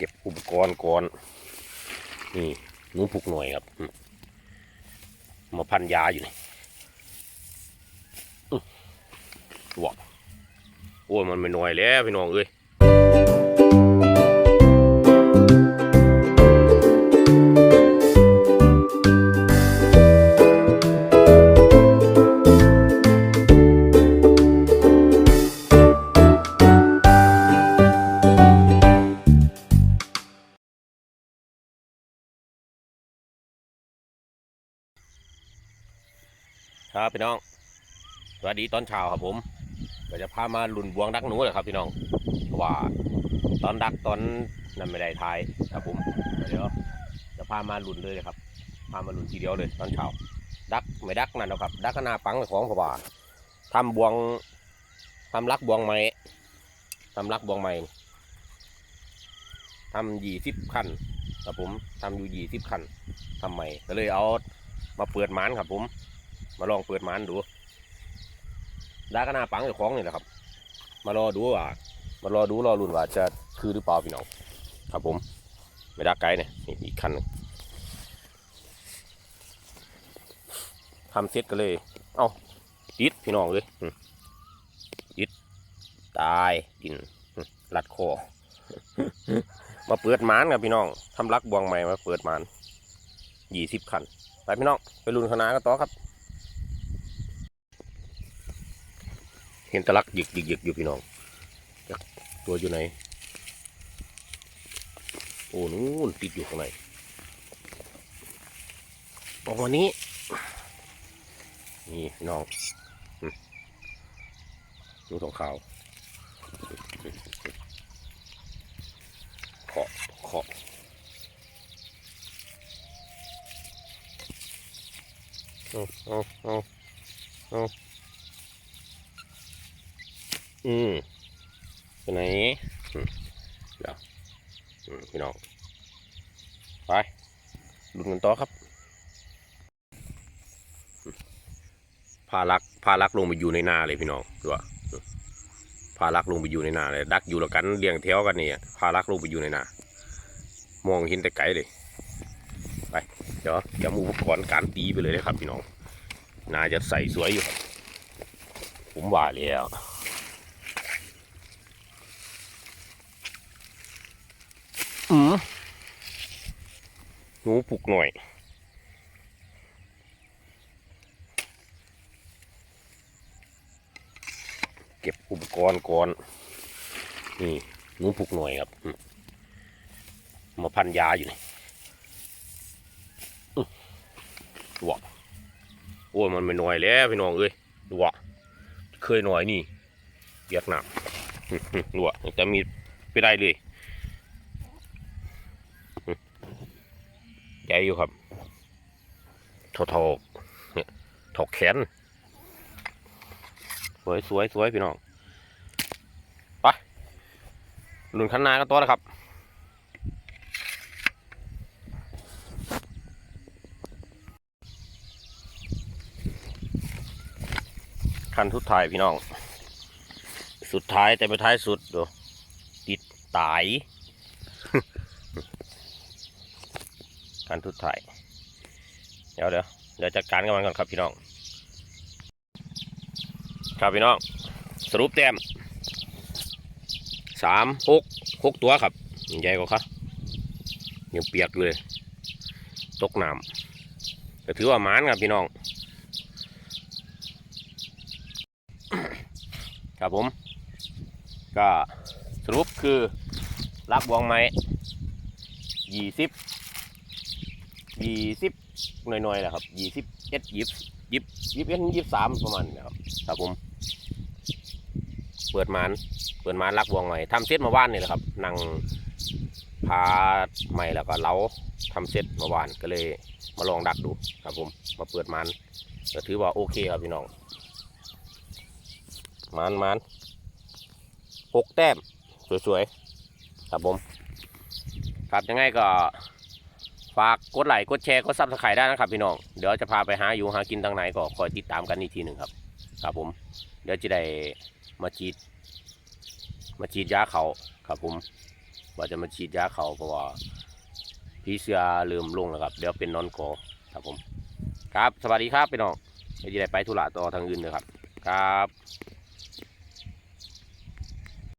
เก็บอุปกรณ์ก่อนนี่หนูผูกหน่วยครับ มาพันยาอยู่นี่อื้อว้าโอ้ยมันไม่หน่อยแล้วพี่น้องเอ้ย ครับพี่น้อง สวัสดีตอนเช้าครับผมก็จะพามาลุนบวงดักหนูเลยครับพี่น้องเพราะว่าตอนดักตอนนั้นไม่ได้ทายครับผมเดี๋ยวจะพามาลุนเลยครับ พามาลุนทีเดียวเลยตอนเช้า ดักไม่ดักนั่นหรอกครับ ดักหนาปังของเพราะว่าทำบวงทำรักบวงไม้ทำรักบวงไม้ทำยี่สิบคันครับผมทำอยู่ยี่สิบคันทำใหม่ก็เลยเอามาเปิดหมานครับผม มาลองเปิดมันดูดากหนาปังเจ้าของนี่แหละครับ มารอดูว่ามารอดูรอรุ่นว่าจะคือหรือเปล่าพี่น้องครับผมไม่ดักไกลเนี่ยอีกคันนึงทำเสร็จก็เลย เอ้าติดพี่น้องเลยอืมติดตายกินรัดคอ มาเปิดมานครับพี่น้องทำรักบวงใหม่มาเปิดมานยี่สิบคัน ไปพี่น้อง ไปรุ่นคณะกันต่อครับ เห็นตะลักหยิกหยิกหยิกอยู่พี่น้องตัวอยู่ไหน โอ้นู่นติดอยู่ข้างในออกมานี้ นี่พี่น้องดูตรงขาวเคาะเคาะเอาเอาเอาเอา อืมไปไหนเดี๋ยวพี่น้อง ไปดูกันต่อครับพาลักพาลักลงไปอยู่ในนาเลยพี่น้องดูว่าพาลักลงไปอยู่ในนาเลย ดักอยู่แล้วกันเรียงแถวกันนี่พาลักลงไปอยู่ในนา มองเห็นแต่ไกลเลย ไป เดี๋ยวเดี๋ยวอุปกรณ์การตีไปเลยนะครับพี่น้อง นาจะใส่สวยอยู่ครับผมว่าแล้ว อืมหนูปลุกหน่อย เก็บอุปกรณ์ก่อน นี่หนูปลุกหน่อยครับ มาพันยาอยู่นี่อื้อว้าโอ้ยมันไม่หน่อยแล้วพี่น้องเอ้ยดว้าเคยหน่อยนี่เปียกหนักอื้ออื้อว้าจะมีไปได้เลย หญ่อยู่ครับทอทอเนี่ยถกแขน สวยสวยสวยพี่น้องไปลุนคันนากันตัวนะครับคันสุดท้ายพี่น้อง สุดท้ายแต่ไม่ท้ายสุดดูติดตาย การทุดถ่ายเดี๋ยวเดี๋ยวเดี๋ยวจัดการกับมันก่อนครับพี่น้องครับพี่น้องสรุปแต้มสามหกหกตัวครับใหญ่กว่าครับยังเปียกเลย ตกน้ำก็ถือว่าหมานครับพี่น้อง ครับผม ก็สรุปคือลักบวงไม้ยี่สิบ ยี่สิบหน่อยๆแหละครับยี่สิบเอ็ดยี่สิบยี่สิบเอ็ดยี่สิบสามประมาณนะครับครับผม เปิดมานเปิดมานรักวงใหม่ทำเซตมาว่านนี่แหละครับนั่งพาใหม่แล้วก็เล้าทำเซตมาว่านก็เลยมาลองดักดูครับผม มาเปิดมานก็ถือว่าโอเคครับพี่น้องมานมานหกแต้มสวยๆครับผมครับยังไงก็ ฝากกดไลค์กดแชร์กดซับสไครต์ได้นะครับพี่น้อง เดี๋ยวจะพาไปหาอยู่หากินทางไหนก็คอยติดตามกันอีกทีหนึ่งครับ ครับผม เดี๋ยวจะได้มาฉีดมาฉีดยาเขาครับผมว่าจะมาฉีดยาเขาเพราะว่าพี่เสือเริ่มลงแล้วครับ เดี๋ยวเป็นนอนโกครับผม ครับสวัสดีครับพี่น้องไม่ได้ไปธุระต่อทางอื่นนะครับ ครับ